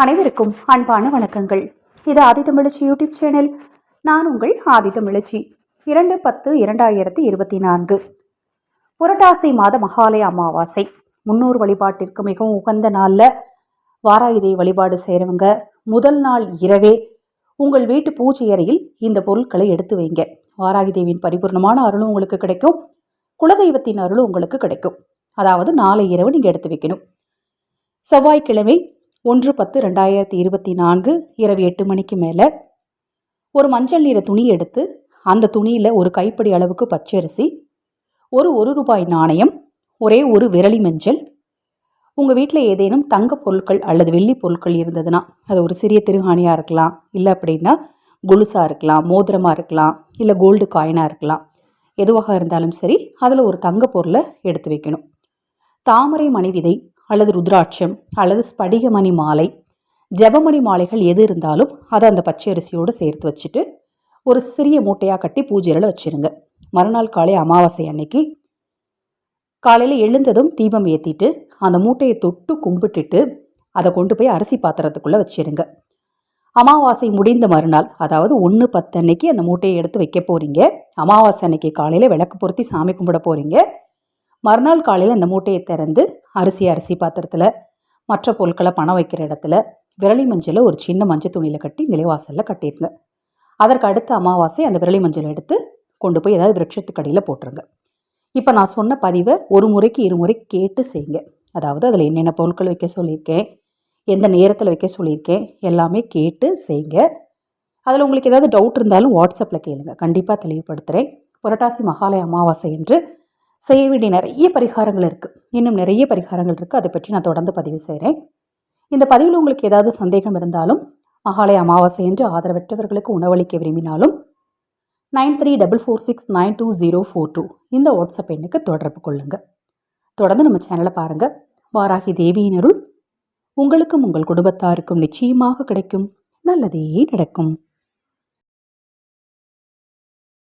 அனைவருக்கும் அன்பான வணக்கங்கள். இது ஆதித்தமிழச்சி யூடியூப் சேனல். நான் உங்கள் ஆதித்தமிழச்சி இரண்டு பத்து இரண்டாயிரத்தி இருபத்தி நான்கு. புரட்டாசி மாத மகாலய அமாவாசை. முன்னோர் வழிபாட்டிற்கு மிகவும் உகந்த நாளில் வாராயுதை வழிபாடு செய்கிறவங்க முதல் நாள் இரவே உங்கள் வீட்டு பூஜை அறையில் இந்த பொருட்களை எடுத்து வைங்க. வாராகி தேவியின் பரிபூர்ணமான அருளும் உங்களுக்கு கிடைக்கும். குலதெய்வத்தின் அருளும் உங்களுக்கு கிடைக்கும். அதாவது நாளை இரவு நீங்கள் எடுத்து வைக்கணும். செவ்வாய்க்கிழமை ஒன்று பத்து ரெண்டாயிரத்தி இருபத்தி நான்கு இரவு எட்டு மணிக்கு மேலே. ஒரு மஞ்சள் நிற துணி எடுத்து அந்த துணியில் ஒரு கைப்பிடி அளவுக்கு பச்சரிசி ஒரு ஒரு ரூபாய் நாணயம் ஒரே ஒரு விரலி மஞ்சள். உங்கள் வீட்டில் ஏதேனும் தங்க பொருட்கள் அல்லது வெள்ளி பொருட்கள் இருந்ததுன்னா அது ஒரு சிறிய திருகாணியாக இருக்கலாம் இல்லை அப்படின்னா கொலுசாக இருக்கலாம் மோதிரமாக இருக்கலாம் இல்லை கோல்டு காயினாக இருக்கலாம். எதுவாக இருந்தாலும் சரி அதில் ஒரு தங்க பொருளை எடுத்து வைக்கணும். தாமரை மணி விதை அல்லது ருத்ராட்சம் அல்லது ஸ்படிகமணி மாலை ஜெபமணி மாலைகள் எது இருந்தாலும் அதை அந்த பச்சை அரிசியோடு சேர்த்து வச்சுட்டு ஒரு சிறிய மூட்டையாக கட்டி பூஜையில் வச்சிருங்க. மறுநாள் காலை அமாவாசை அன்னைக்கு காலையில் எழுந்ததும் தீபம் ஏற்றிட்டு அந்த மூட்டையை தொட்டு கும்பிட்டுட்டு அதை கொண்டு போய் அரிசி பாத்திரத்துக்குள்ளே வச்சிருங்க. அமாவாசை முடிந்த மறுநாள் அதாவது ஒன்று பத்து அன்னைக்கு அந்த மூட்டையை எடுத்து வைக்க போகிறீங்க அமாவாசை அன்னைக்கு காலையில் விளக்கு பொருத்தி சாமி கும்பிட போகிறீங்க மறுநாள் காலையில் அந்த மூட்டையை திறந்து அரிசி அரிசி பாத்திரத்தில் மற்ற பொருட்களை பணம் வைக்கிற இடத்துல விரலி மஞ்சளை ஒரு சின்ன மஞ்சள் துணியில் கட்டி நிலைவாசலில் கட்டிடுங்க அதற்கு அடுத்த அமாவாசை அந்த விரலி மஞ்சள் எடுத்து கொண்டு போய் ஏதாவது விரட்சத்துக்கடியில் போட்டுருங்க. இப்போ நான் சொன்ன பதிவை ஒரு முறைக்கு இருமுறை கேட்டு செய்யுங்க. அதாவது அதில் என்னென்ன பொருட்கள் வைக்க சொல்லியிருக்கேன் எந்த நேரத்தில் வைக்க சொல்லியிருக்கேன் எல்லாமே கேட்டு செய்யுங்க. அதில் உங்களுக்கு ஏதாவது டவுட் இருந்தாலும் வாட்ஸ்அப்பில் கேளுங்க. கண்டிப்பாக தெளிவுபடுத்துகிறேன் புரட்டாசி மகாலய அமாவாசை என்று செய்ய வேண்டிய நிறைய பரிகாரங்கள் இருக்குது இன்னும் நிறைய பரிகாரங்கள் இருக்குது அதை பற்றி நான் தொடர்ந்து பதிவு செய்கிறேன் இந்த பதிவில் உங்களுக்கு ஏதாவது சந்தேகம் இருந்தாலும் மகாலய அமாவாசை என்று ஆதரவற்றவர்களுக்கு உணவளிக்க விரும்பினாலும் nine three double four six nine two zero four two இந்த வாட்ஸ்அப் எண்ணுக்கு தொடர்பு கொள்ளுங்கள் தொடர்ந்து நம்ம சேனலை பாருங்கள் வாராகி தேவியினருள் உங்களுக்கும் உங்கள் குடும்பத்தாருக்கும் நிச்சயமாக கிடைக்கும். நல்லதே நடக்கும்.